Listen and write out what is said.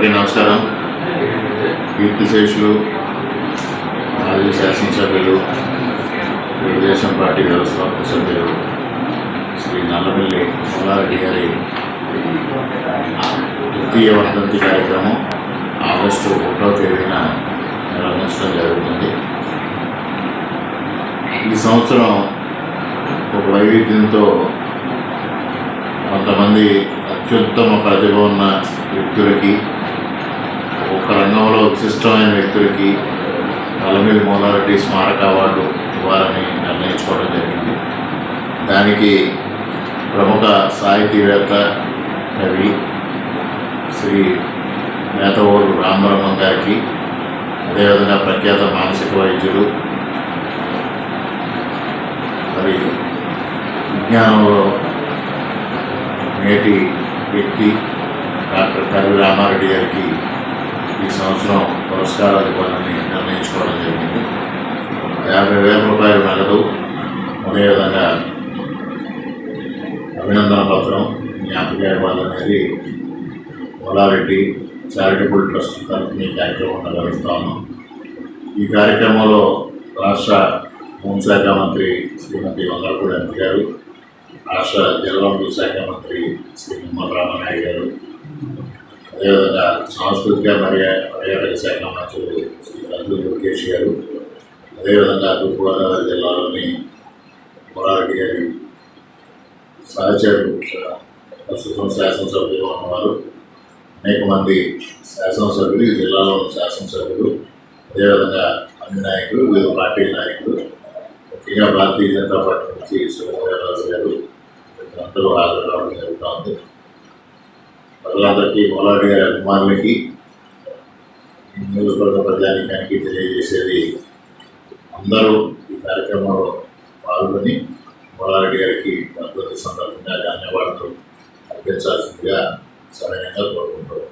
అందరికీ నమస్కారం. కీర్తిశేషులు మాజీ శాసనసభ్యులు తెలుగుదేశం పార్టీ వ్యవస్థాపక సభ్యులు శ్రీ నల్లపల్లి మొలారెడ్డి గారి తృతీయ వర్ధంతి కార్యక్రమం ఆగస్టు ఒకటో తేదీన నిర్వహించడం జరుగుతుంది. ఈ సంవత్సరం ఒక వైవిధ్యంతో కొంతమంది అత్యుత్తమ ప్రతిభ ఉన్న వ్యక్తులకి ఒక రంగంలో విశిష్టమైన వ్యక్తులకి నల్లమిల్లి మూలారెడ్డి స్మారక అవార్డు ఇవ్వాలని నిర్ణయించుకోవడం జరిగింది. దానికి ప్రముఖ సాహితీవేత్త కవి శ్రీ మేతవోలు రామబ్రహ్మం గారికి అదేవిధంగా ప్రఖ్యాత మానసిక వైద్యులు మరి విజ్ఞానంలో నేటి వ్యక్తి డాక్టర్ కర్వి రామారెడ్డి గారికి ఈ సంవత్సరం పురస్కారాలు ఇవ్వాలని నిర్ణయించుకోవడం జరిగింది. యాభై వేల రూపాయలు నగదు అదేవిధంగా అభినందన పత్రం జ్ఞాపక ఇవ్వాలనేది మొలారెడ్డి చారిటబుల్ ట్రస్ట్ తరఫున ఈ కార్యక్రమం నిర్వహిస్తా ఉన్నాం. ఈ కార్యక్రమంలో రాష్ట్ర హోంశాఖ మంత్రి శ్రీమతి వందరపూడి ఎంపీ గారు రాష్ట్ర జలవనరుల శాఖ మంత్రి శ్రీ నిమ్మల రామనాయుడు గారు సాంస్కృతిక పర్యా పర్యాటక శాఖ మంత్రులు శ్రీ కందులు లోకేష్ గారు. అదేవిధంగా తూర్పుగోదావరి జిల్లాలోని మొరారెడ్డి గారి సహచరులు ప్రస్తుతం శాసనసభ్యులు ఉన్నవారు అనేక మంది శాసనసభ్యులు ఈ జిల్లాలో ఉన్న శాసనసభ్యులు అదేవిధంగా అన్ని నాయకులు వివిధ పార్టీ నాయకులు ముఖ్యంగా భారతీయ జనతా పార్టీ నుంచి శివరాజు గారు అందరూ హాజరు కావడం జరుగుతూ ఉంది. ప్రజలందరికీ మొలాడి గారి అభిమానులకి నియోజకవర్గ ప్రజానికానికి తెలియజేసేది అందరూ ఈ కార్యక్రమంలో పాల్గొని మొలారెడ్డి గారికి భగవతి సందర్భంగా ధన్యవాదాలు అర్పించాల్సిందిగా సరైనగా కోరుకుంటున్నాం